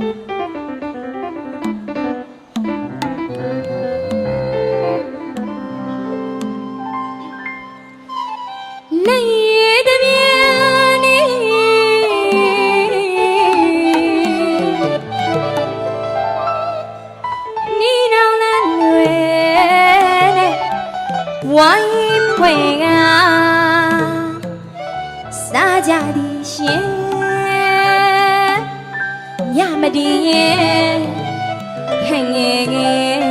ဝိုင်းဖွဲ့ကစားကြသည်ရှင် ညမတည်ရင်ခငယ်ငယ်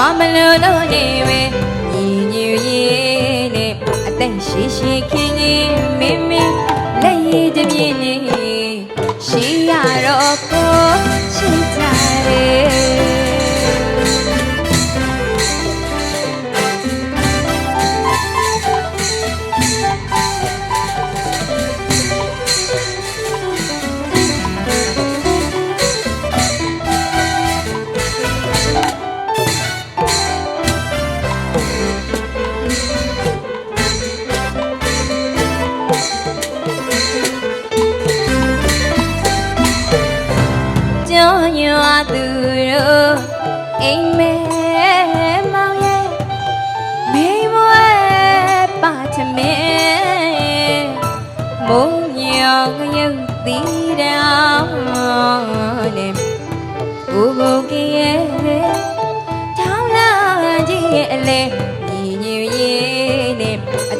ရွာမလို့လို့နေဝဲညီညူရေးနဲ့အသက်ရှိရှိခင်ကြီးမင်းမင်းလက်ရည်တစ်ပြင်းနေရှိရတော့ကိုချစ်ကြတယ်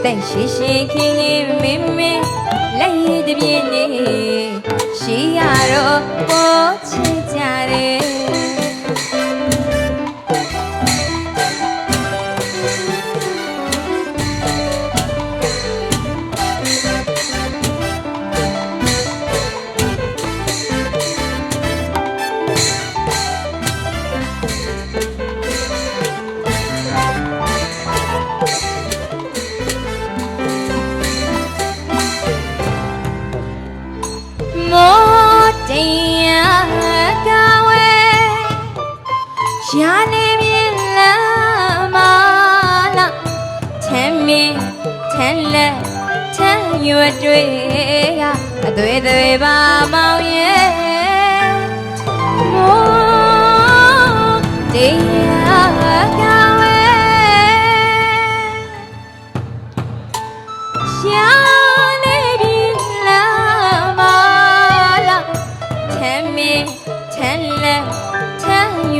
အသက်ရှိရှိခင်ခင်မင်းမင်းလက်ရည်တစ်ပြင်းနေရှိရတော့ပေါ်ချစ်ကြတယ် ရှာနေမြင်လာမလာချမ်းမင်းချမ်းလက်ချမ်းရွယ်တွေကအသွေးသွေးပါမောင်ရဲ့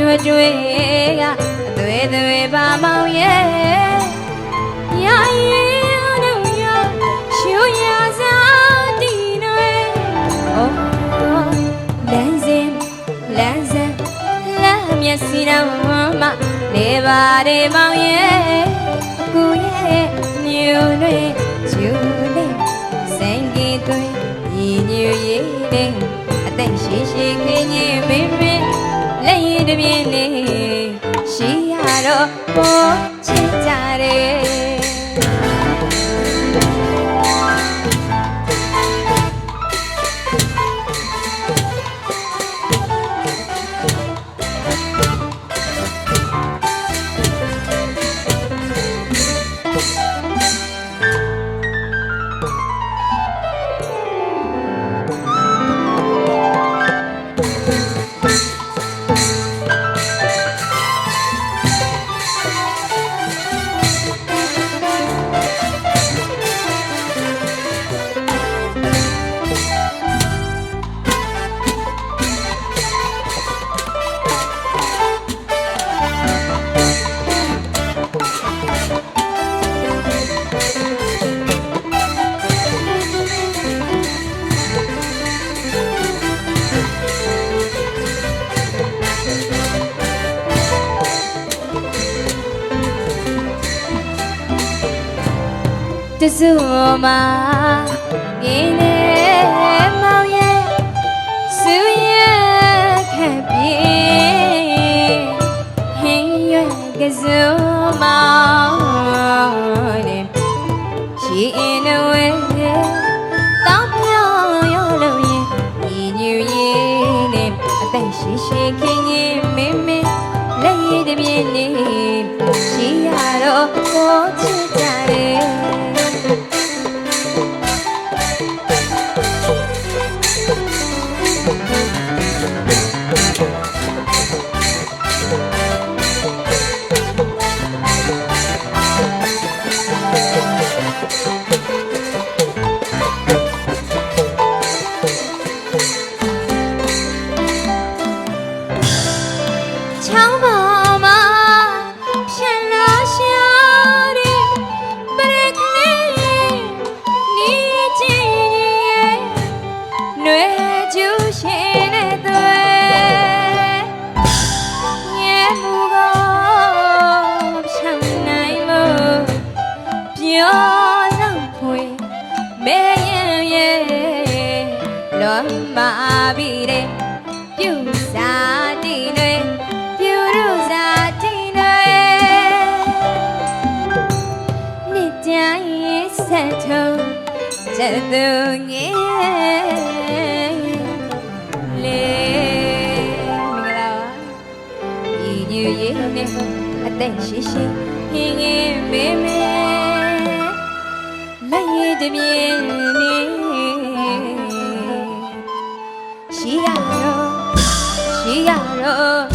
မ်းရွယ်တွေကအသွေးသွေးပါမောင်ရဲ့ရာရင်တို့ရရှူရစားတီတွေအိုးလမ်းစဉ်လမ်းစဉ်လမ်းမျက်စိတော်မှာနေပါတယ်မောင်ရဲ့ကိုရဲ့ညူတွေကျူလေးစင်ကြီးတွေညီညူရေးတဲ့အသက်ရှိရှိခင်ကြီးမင်း တော့ တစုမပြင်းနေမောင်ရဲ့စူရခက်ပြေးဟင်းရွယ်ကစုံ လာရှာတဲ့ပရကလေးနီးချင်ရဲ့နွေကျူးရှင်တဲ့သွေးရဲ့မူကောဖြန်နိုင်လို့ပြောလို့ဖွေမဲရင်ရဲ့လွန်မာပြီတဲ့ပြုစာတီနွေ ထုံးချက်သူငယ်လေမင်္ဂလာပါဤညူရေးနဲ့အသက်ရှိရှိဟင်းငယ်မေမေလက်ရည်တပြင်းနေရှိရတော့